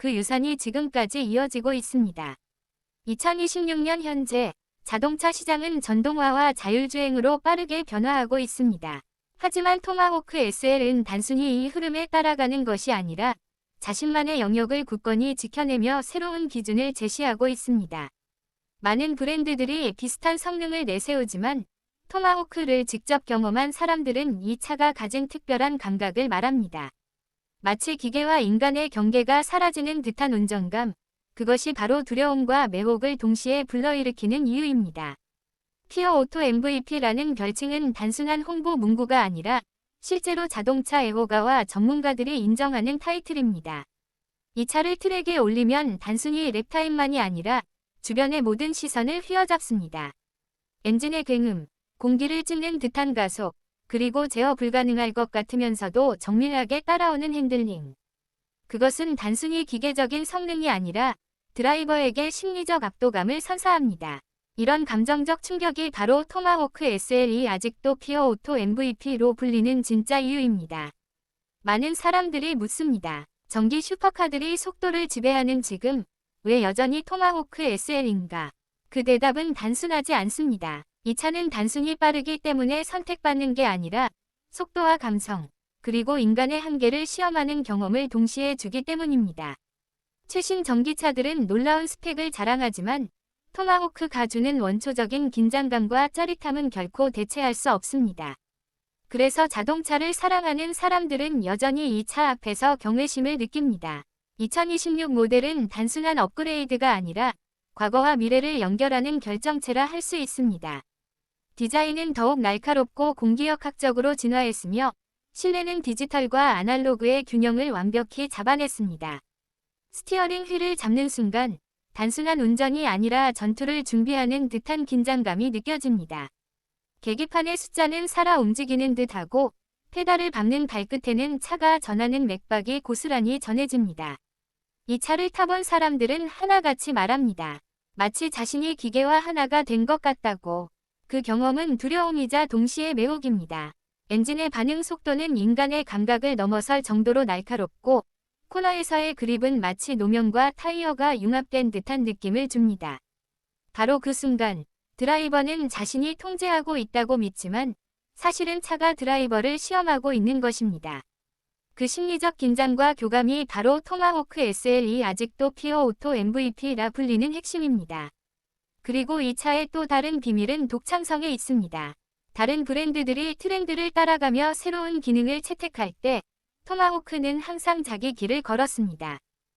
그 유산이 지금까지 이어지고 있습니다. 2026년 현재 자동차 시장은 전동화와 자율주행으로 빠르게 변화하고 있습니다. 하지만 토마호크 SL은 단순히 이 흐름에 따라가는 것이 아니라 자신만의 영역을 굳건히 지켜내며 새로운 기준을 제시하고 있습니다. 많은 브랜드들이 비슷한 성능을 내세우지만 토마호크를 직접 경험한 사람들은 이 차가 가진 특별한 감각을 말합니다. 마치 기계와 인간의 경계가 사라지는 듯한 운전감, 그것이 바로 두려움과 매혹을 동시에 불러일으키는 이유입니다. 피어 오토 MVP라는 별칭은 단순한 홍보 문구가 아니라 실제로 자동차 애호가와 전문가들이 인정하는 타이틀입니다. 이 차를 트랙에 올리면 단순히 랩타임만이 아니라 주변의 모든 시선을 휘어잡습니다. 엔진의 굉음, 공기를 찢는 듯한 가속, 그리고 제어 불가능할 것 같으면서도 정밀하게 따라오는 핸들링. 그것은 단순히 기계적인 성능이 아니라 드라이버에게 심리적 압도감을 선사합니다. 이런 감정적 충격이 바로 토마호크 SL이 아직도 피어 오토 MVP로 불리는 진짜 이유입니다. 많은 사람들이 묻습니다. 전기 슈퍼카들이 속도를 지배하는 지금 왜 여전히 토마호크 SL인가? 그 대답은 단순하지 않습니다. 이 차는 단순히 빠르기 때문에 선택받는 게 아니라 속도와 감성, 그리고 인간의 한계를 시험하는 경험을 동시에 주기 때문입니다. 최신 전기차들은 놀라운 스펙을 자랑하지만 토마호크 가 주는 원초적인 긴장감과 짜릿함은 결코 대체할 수 없습니다. 그래서 자동차를 사랑하는 사람들은 여전히 이 차 앞에서 경외심을 느낍니다. 2026 모델은 단순한 업그레이드가 아니라 과거와 미래를 연결하는 결정체라 할 수 있습니다. 디자인은 더욱 날카롭고 공기역학적으로 진화했으며 실내는 디지털과 아날로그의 균형을 완벽히 잡아냈습니다. 스티어링 휠을 잡는 순간 단순한 운전이 아니라 전투를 준비하는 듯한 긴장감이 느껴집니다. 계기판의 숫자는 살아 움직이는 듯하고 페달을 밟는 발끝에는 차가 전하는 맥박이 고스란히 전해집니다. 이 차를 타본 사람들은 하나같이 말합니다. 마치 자신이 기계와 하나가 된 것 같다고. 그 경험은 두려움이자 동시에 매혹입니다. 엔진의 반응 속도는 인간의 감각을 넘어설 정도로 날카롭고 코너에서의 그립은 마치 노면과 타이어가 융합된 듯한 느낌을 줍니다. 바로 그 순간 드라이버는 자신이 통제하고 있다고 믿지만 사실은 차가 드라이버를 시험하고 있는 것입니다. 그 심리적 긴장과 교감이 바로 토마호크 SL이 아직도 피어 오토 MVP라 불리는 핵심입니다. 그리고 이 차의 또 다른 비밀은 독창성에 있습니다. 다른 브랜드들이 트렌드를 따라가며 새로운 기능을 채택할 때 토마호크는 항상 자기 길을 걸었습니다.